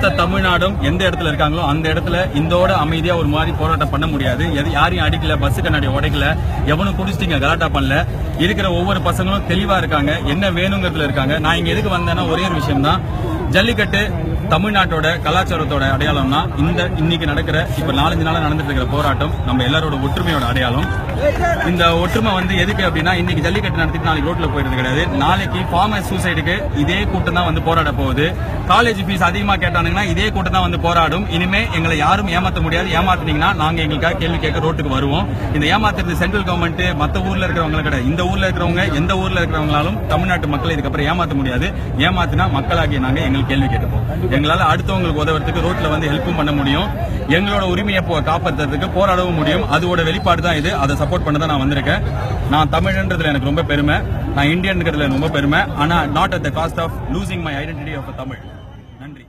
மொத்த தமிழ்நாடும் எந்த இடத்துல இருக்காங்களோ அந்த இடத்துல இந்தோட அமைதியா ஒரு மாதிரி போராட்டம் பண்ண முடியாது. எது- யாரையும் அடிக்கல பஸ் கண்ணாடி உடைக்கல எவனும் குடிச்சிட்டீங்க கலாட்டா பண்ணல. இருக்கிற ஒவ்வொரு பசங்களும் தெளிவா இருக்காங்க. என்ன வேணுங்கிறதுல இருக்காங்க. நான் இங்க எதுக்கு வந்தேன்னா ஒரே ஒரு விஷயம் தான். ஜல்லிக்கட்டு தமிழ்நாட்டோட கலாச்சாரத்தோட அடையாளம்னா இந்த இன்னைக்கு நடக்கிற இப்ப நாலஞ்சு நாளா நடந்துட்டு இருக்கிற போராட்டம் நம்ம எல்லாரோட ஒற்றுமையோட அடையாளம். இந்த ஒற்றுமை வந்து எதுக்கு அப்படின்னா இன்னைக்கு ஜல்லிக்கட்டு நடத்திட்டு நாளைக்கு ரோட்ல போயிருந்தது கிடையாது. நாளைக்கு ஃபார்மர் சூசைடுக்கு இதே கூட்டம் தான் வந்து போராட போகுது. காலேஜ் ஃபீஸ் அதிகமா கேட்டானுங்கன்னா இதே கூட்டம் தான் வந்து போராடும். இனிமே எங்களை யாரும் ஏமாற்ற முடியாது. ஏமாத்தினீங்கன்னா நாங்க எங்களுக்காக கேள்வி கேட்க ரோட்டுக்கு வருவோம். இந்த ஏமாத்துறது சென்ட்ரல் கவர்மெண்ட் மத்த ஊர்ல இருக்கிறவங்க கிடையாது. இந்த ஊர்ல இருக்கிறவங்க எந்த ஊர்ல இருக்கிறவங்களாலும் தமிழ்நாட்டு மக்களை இதுக்கப்புறம் ஏமாத்த முடியாது. ஏமாத்தினா மக்களாகிய நாங்க எங்களுக்கு கேள்வி கேட்டுப்போம். எங்களால அடுத்தவங்களுக்கு உதவுறதுக்கு ரோட்ல வந்து ஹெல்ப்பும் பண்ண முடியும். எங்களோட உரிமையை காப்பாற்றுறதுக்கு போராடவும் முடியும். அதோட வெளிப்பாடு தான் இது. அதை சப்போர்ட் பண்ண தான் நான் வந்திருக்கேன். நான் தமிழ்ன்றதுல எனக்கு ரொம்ப பெருமை. நான் இந்தியன்ங்கிறதுல ரொம்ப பெருமை. ஆனால் not at the cost of losing my identity of Tamil நன்றி.